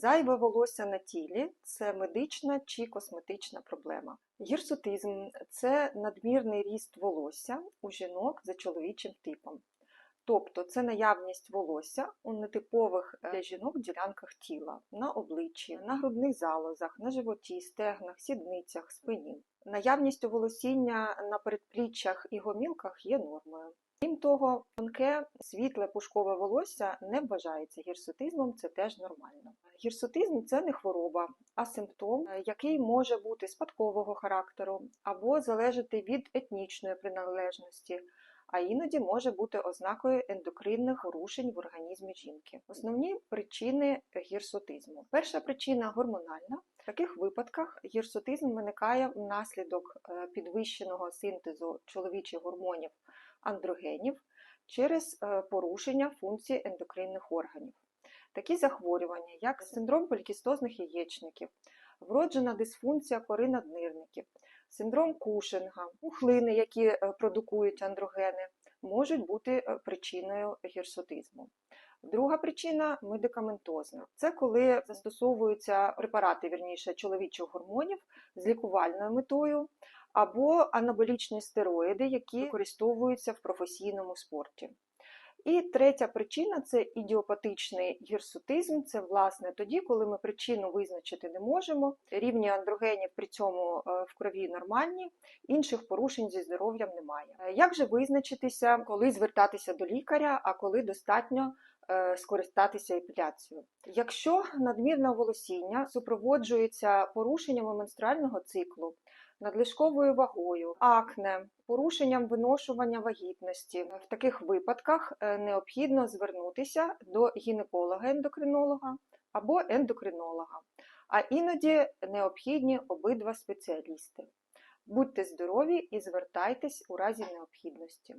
Зайве волосся на тілі це медична чи косметична проблема. Гірсутизм це надмірний ріст волосся у жінок за чоловічим типом. Тобто це наявність волосся у нетипових для жінок ділянках тіла на обличчі, на грудних залозах, на животі, стегнах, сідницях, спині. Наявність волосіння на передпліччях і гомілках є нормою. Крім того, тонке світле пушкове волосся не вважається гірсутизмом, це теж нормально. Гірсутизм це не хвороба, а симптом, е, який може бути спадкового характеру або залежати від етнічної приналежності, а іноді може бути ознакою ендокринних порушень в організмі жінки. Основні причини гірсутизму. Перша причина гормональна. В таких випадках гірсутизм виникає внаслідок е, підвищеного синтезу чоловічих гормонів андрогенів через е, порушення функцій ендокринних органів. Такі захворювання, як синдром полікістозних яєчників, вроджена дисфункція кори наднирників, синдром Кушинга, пухлини, які е, продукують андрогени, можуть бути е, причиною гірсутизму. Друга причина медикаментозна. Це коли застосовуються препарати, вірніше, чоловічих гормонів з лікувальною метою, або анаболічні стероїди, які використовуються в професійному спорті. І третя причина це ідіопатичний гірсутизм. Це власне тоді, коли ми причину визначити не можемо. Рівні андрогенів при цьому е, в крові нормальні, інших порушень зі здоров'ям немає. Е, Як же визначитися, коли звертатися до лікаря, а коли достатньо скористатися епіляцією? Якщо надмірне волосіння супроводжується порушеннями менструального циклу, надлишковою вагою, акне, порушенням виношування вагітності. В таких випадках е, необхідно звернутися до гінеколога-ендокринолога або ендокринолога, а іноді необхідні обидва спеціалісти. Будьте здорові і звертайтесь у разі необхідності.